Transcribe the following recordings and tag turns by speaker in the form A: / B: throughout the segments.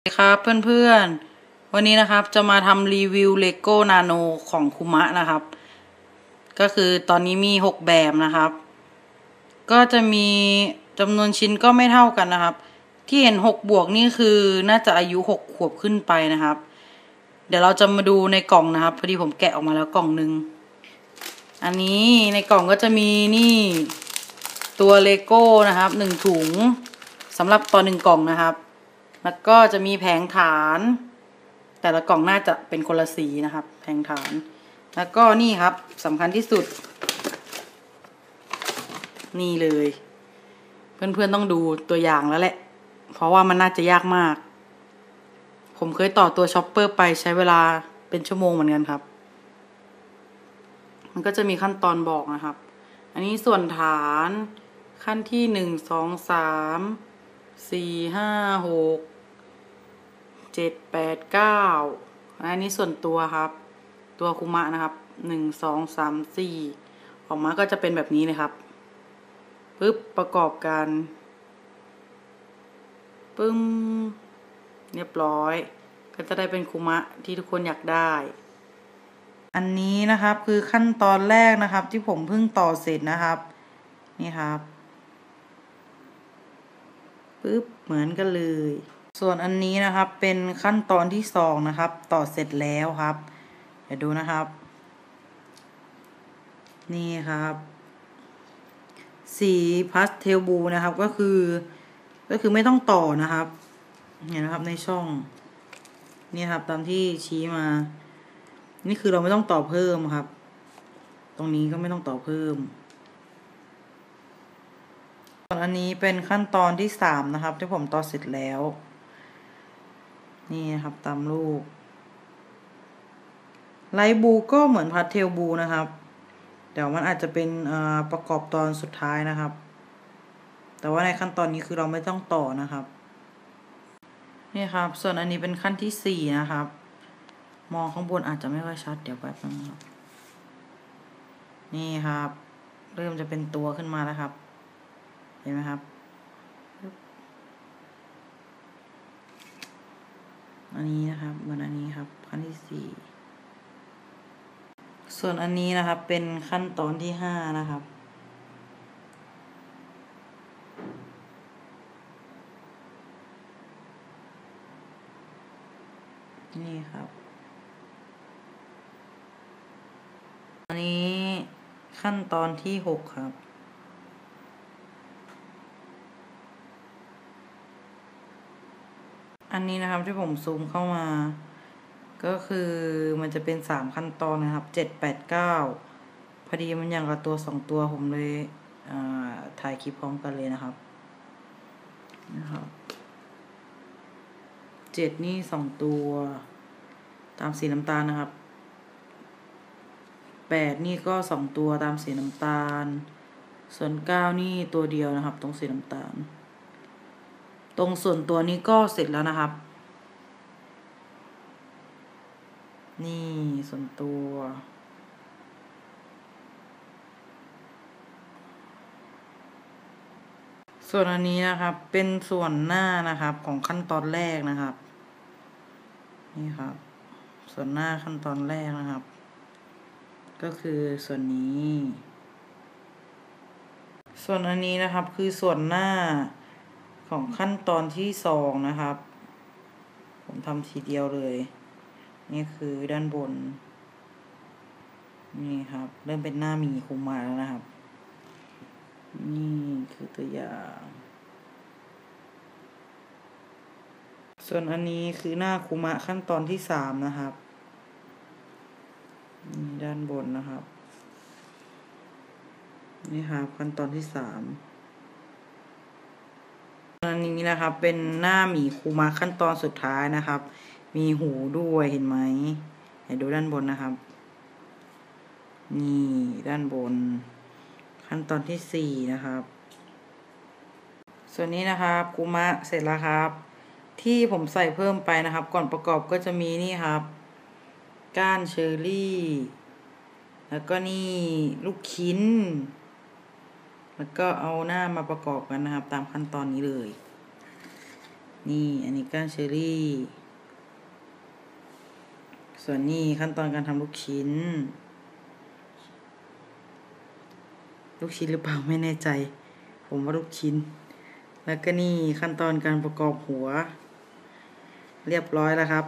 A: สวัสดีครับเพื่อนๆ วันนี้นะครับจะมาทำรีวิวเลโก้นาโนของคุมะนะครับ ก็คือตอนนี้มีหกแบบนะครับ ก็จะมีจำนวนชิ้นก็ไม่เท่ากันนะครับ ที่เห็นหกบวกนี่คือน่าจะอายุหกขวบขึ้นไปนะครับ เดี๋ยวเราจะมาดูในกล่องนะครับ พอดีผมแกะออกมาแล้วกล่องหนึ่งอันนี้ในกล่องก็จะมีนี่ตัวเลโก้นะครับหนึ่งถุงสำหรับต่อหนึ่งกล่องนะครับ แล้วก็จะมีแผงฐาน แต่ละกล่องน่าจะเป็นคนละสีนะครับ แผงฐาน แล้วก็นี่ครับสำคัญที่สุด นี่เลย เพื่อนๆต้องดูตัวอย่างแล้วแหละ เพราะว่ามันน่าจะยากมาก ผมเคยต่อตัวช็อปเปอร์ไปใช้เวลาเป็นชั่วโมงเหมือนกันครับ มันก็จะมีขั้นตอนบอกนะครับ อันนี้ส่วนฐานขั้นที่หนึ่งสองสามสี่ห้าหก เจ็ดแปดเก้าอันนี้ส่วนตัวครับ ตัวคุมะนะครับหนึ่งสองสามสี่ออกมาก็จะเป็นแบบนี้เลยครับปึ๊บประกอบกันปึ้มเรียบร้อย ก็จะได้เป็นคุมะที่ทุกคนอยากได้ อันนี้นะครับคือขั้นตอนแรกนะครับ ที่ผมเพิ่งต่อเสร็จนะครับ นี่ครับปึ๊บเหมือนกันเลย ส่วนอันนี้นะครับเป็นขั้นตอนที่สองนะครับ ต่อเสร็จแล้วครับ เดี๋ยวดูนะครับ นี่ครับ สีพาสเทลบูนะครับก็คือ ก็คือไม่ต้องต่อนะครับ เห็นนะครับในช่อง นี่ครับตามที่ชี้มา นี่คือเราไม่ต้องต่อเพิ่มครับ ตรงนี้ก็ไม่ต้องต่อเพิ่มส่วนอันนี้เป็นขั้นตอนที่สามนะครับ ที่ผมต่อเสร็จแล้ว นี่นะครับตามรูปไลบูก็เหมือนพาสเทลบูนะครับ เดี๋ยวมันอาจจะเป็นประกอบตอนสุดท้ายนะครับ แต่ว่าในขั้นตอนนี้คือเราไม่ต้องต่อนะครับ นี่ครับ ส่วนอันนี้เป็นขั้นที่สี่นะครับ มองข้างบนอาจจะไม่ค่อยชัด เดี๋ยวแป๊บนึงครับ นี่ครับ เริ่มจะเป็นตัวขึ้นมาแล้วครับ เห็นไหมครับ อันนี้นะครับเหมือนอันนี้ครับขั้นที่สี่ส่วนอันนี้นะครับเป็นขั้นตอนที่ห้านะครับนี่ครับ อันนี้ขั้นตอนที่หกครับ นนี้นะครับที่ผมซูมเข้ามา ก็คือมันจะเป็นสามขั้นตอนนะครับเจ็ดแปดเก้าพอดีมันอย่างกับตัวสองตัวผมเลยถ่ายคลิปพร้อมกันเลยนะครับนะครับเจ็ดนี่สองตัว ตามสีน้ำตาลนะครับแปดนี่ก็สองตัวตามสีน้ำตาล ส่วนเก้านี่ตัวเดียวนะครับ ตรงสีน้ำตาล ตรงส่วนตัวนี้ก็เสร็จแล้วนะครับ นี่ส่วนตัว ส่วนอันนี้นะครับ เป็นส่วนหน้านะครับของขั้นตอนแรกนะครับ นี่ครับ ส่วนหน้าขั้นตอนแรกนะครับ ก็คือส่วนนี้ ส่วนอันนี้นะครับคือส่วนหน้า ของขั้นตอนที่สองนะครับ ผมทำทีเดียวเลย นี่คือด้านบน นี่ครับ เริ่มเป็นหน้ามีคุมมาแล้วนะครับ นี่คือตัวอย่าง ส่วนอันนี้คือหน้าคุมะขั้นตอนที่สามนะครับนี่ด้านบนนะครับ นี่ครับขั้นตอนที่สาม อันนี้นะครับเป็นหน้าหมีคูมาขั้นตอนสุดท้ายนะครับ มีหูด้วยเห็นไหมให้ดูด้านบนนะครับ นี่ด้านบน ขั้นตอนที่สี่นะครับ ส่วนนี้นะครับคูมะเสร็จแล้วครับ ที่ผมใส่เพิ่มไปนะครับ ก่อนประกอบก็จะมีนี่ครับ ก้านเชอร์รี่ แล้วก็นี่ลูกชิ้น แล้วก็เอาหน้ามาประกอบกันนะครับ ตามขั้นตอนนี้เลย นี่อันนี้ก้านเชอรี่ ส่วนนี้ขั้นตอนการทำลูกชิ้น ลูกชิ้นหรือเปล่าไม่แน่ใจ ผมว่าลูกชิ้น แล้วก็นี่ขั้นตอนการประกอบหัว เรียบร้อยแล้วครับ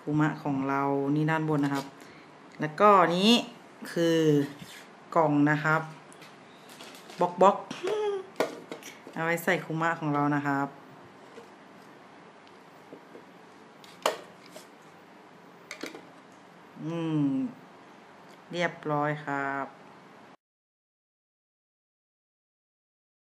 A: คุมะของเรานี่ด้านบนนะครับ แล้วก็นี้คือกล่องนะครับ บล็อกบล็อกเอาไว้ใส่คุมะของเรานะครับ อืม เรียบร้อยครับ